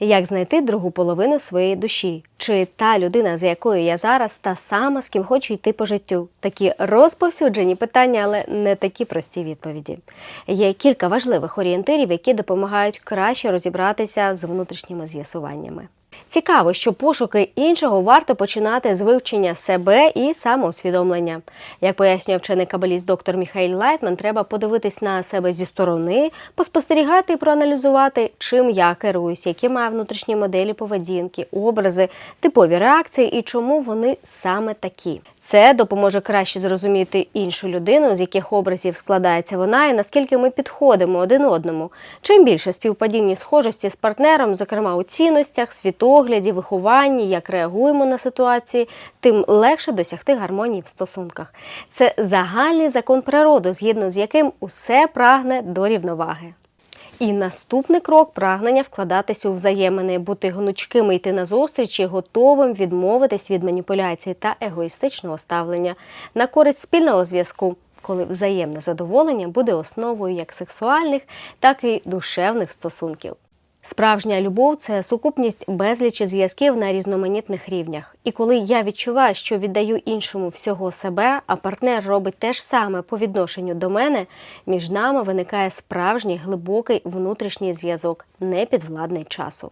Як знайти другу половину своєї душі? Чи та людина, з якою я зараз, та сама, з ким хочу йти по життю? Такі розповсюджені питання, але не такі прості відповіді. Є кілька важливих орієнтирів, які допомагають краще розібратися з внутрішніми з'ясуваннями. Цікаво, що пошуки іншого варто починати з вивчення себе і самоусвідомлення. Як пояснює вчений кабаліст доктор Міхаїл Лайтман, треба подивитись на себе зі сторони, поспостерігати і проаналізувати, чим я керуюсь, які маю внутрішні моделі поведінки, образи, типові реакції і чому вони саме такі. Це допоможе краще зрозуміти іншу людину, з яких образів складається вона, і наскільки ми підходимо один одному. Чим більше співпадіння і схожості з партнером, зокрема у цінностях, світогляді, вихованні, як реагуємо на ситуації, тим легше досягти гармонії в стосунках. Це загальний закон природи, згідно з яким усе прагне до рівноваги. І наступний крок прагнення вкладатися у взаємини, бути гнучкими, йти на зустрічі, готовим відмовитись від маніпуляцій та егоїстичного ставлення на користь спільного зв'язку, коли взаємне задоволення буде основою як сексуальних, так і душевних стосунків. Справжня любов це сукупність безлічі зв'язків на різноманітних рівнях. І коли я відчуваю, що віддаю іншому всього себе, а партнер робить те ж саме по відношенню до мене, між нами виникає справжній глибокий внутрішній зв'язок, не підвладний часу.